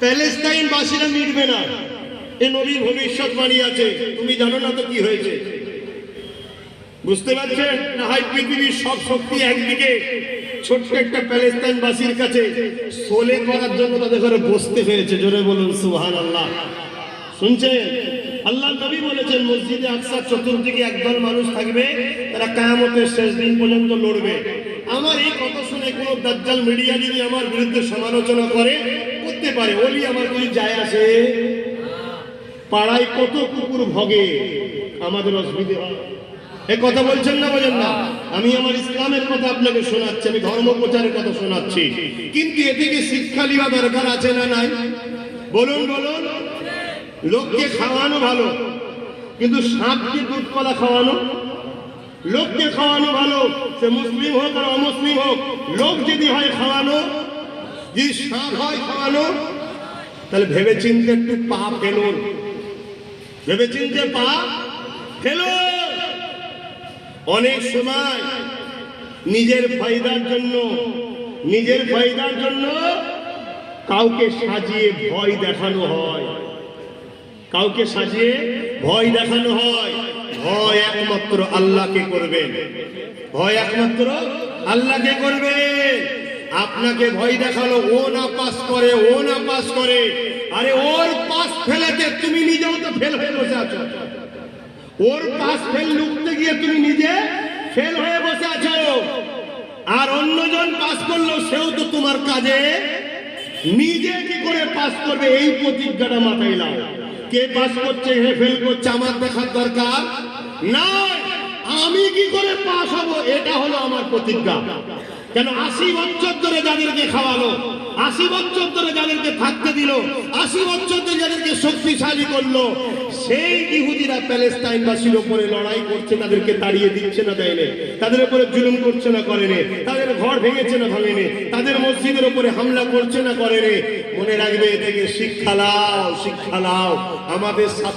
Palestine বাসীরা মিটবে না। এ নবীর ভবিষ্যৎবাণী আছে। তুমি জানো না তো কি হয়েছে? বুঝতে পারছেন? না হয় পৃথিবীর সব শক্তি একদিকে ছোট্ট একটা প্যালেস্তাইন বাসীর কাছে সোলে করার জন্য তাদের ঘরে বসতে হয়েছে জোরে বলুন সুহান আল্লাহ শুনছেন? আল্লাহ নবী বলেছেন, মসজিদে আকসার চতুর্দিকে একদল মানুষ থাকবে, তারা কায়ামতের শেষ দিন পর্যন্ত লড়বে। আমার এই কথা শুনে কোনো দাজ্জাল মিডিয়া যদি আমার বিরুদ্ধে সমালোচনা করে পারে, ওলি আমার কিছু যায় আসে। পাড়ায় কত কুকুর ভগে, আমাদের অসুবিধে হয়। এ কথা বলছেন না বলেন না? আমি আমার ইসলামের কথা আপনাকে শোনাচ্ছি, আমি ধর্ম প্রচারের কথা শোনাচ্ছি। কিন্তু এ থেকে শিক্ষা নেওয়া দরকার আছে না নাই? বলুন বলুন। লোককে খাওয়ানো ভালো, কিন্তু সাপকে দুধ কলা খাওয়ানো? লোককে খাওয়ানো ভালো, সে মুসলিম হোক আর অমুসলিম হোক, লোক যদি হয় খাওয়ানো যদি সাপ হয় খাওয়ানো? তাহলে ভেবে চিনতে একটু পা ফেলুন। ভেবে চিনতে পা ফেলুন। অনেক সময় নিজের ফায়দার জন্য, নিজের ফায়দার জন্য কাউকে সাজিয়ে ভয় দেখানো হয়। কাউকে সাজিয়ে ভয় দেখানো হয়। ভয় একমাত্র আল্লাহকে করবেন। ভয় একমাত্র আল্লাহকে করবে আপনাকে ভয় দেখাল, ও না পাস করে, ও না পাস করে। আরে, ওর পাস ফেলেতে তুমি নিজেও তো ফেল হয়ে বসে আছো। ওর পাস ফেল লুকতে গিয়ে তুমি নিজে ফেল হয়ে বসে আছো। আর অন্যজন পাস করল, সেও তো তোমার কাজে। নিজে কি করে পাস করবে, এই প্রতিজ্ঞাটা মাথায় লাও কে পাস করছে, হে ফেল করছে, আমার দেখার দরকার না আমি কি করে পাস হব, এটা হলো আমার প্রতিজ্ঞা। কেন আশি বছর ধরে যাদেরকে খাওয়ালো, আশি বছর ধরে যাদেরকে থাকতে দিল, আশি বছর ধরে যাদেরকে শক্তিশালী করল, সেই ইহুদিরা প্যালেস্তাইনবাসীর উপরে লড়াই করছে, তাদেরকে তাড়িয়ে দিচ্ছে না, দেয়নি। তাদের উপরে জুলুম করছে না, করেনি। তাদের ঘর ভেঙেছে না, ভাঙেনি। তাদের মসজিদের উপরে হামলা করছে না, করেনি। মনে রাখবে এ থেকে শিক্ষা লাও শিক্ষা লাও আমাদের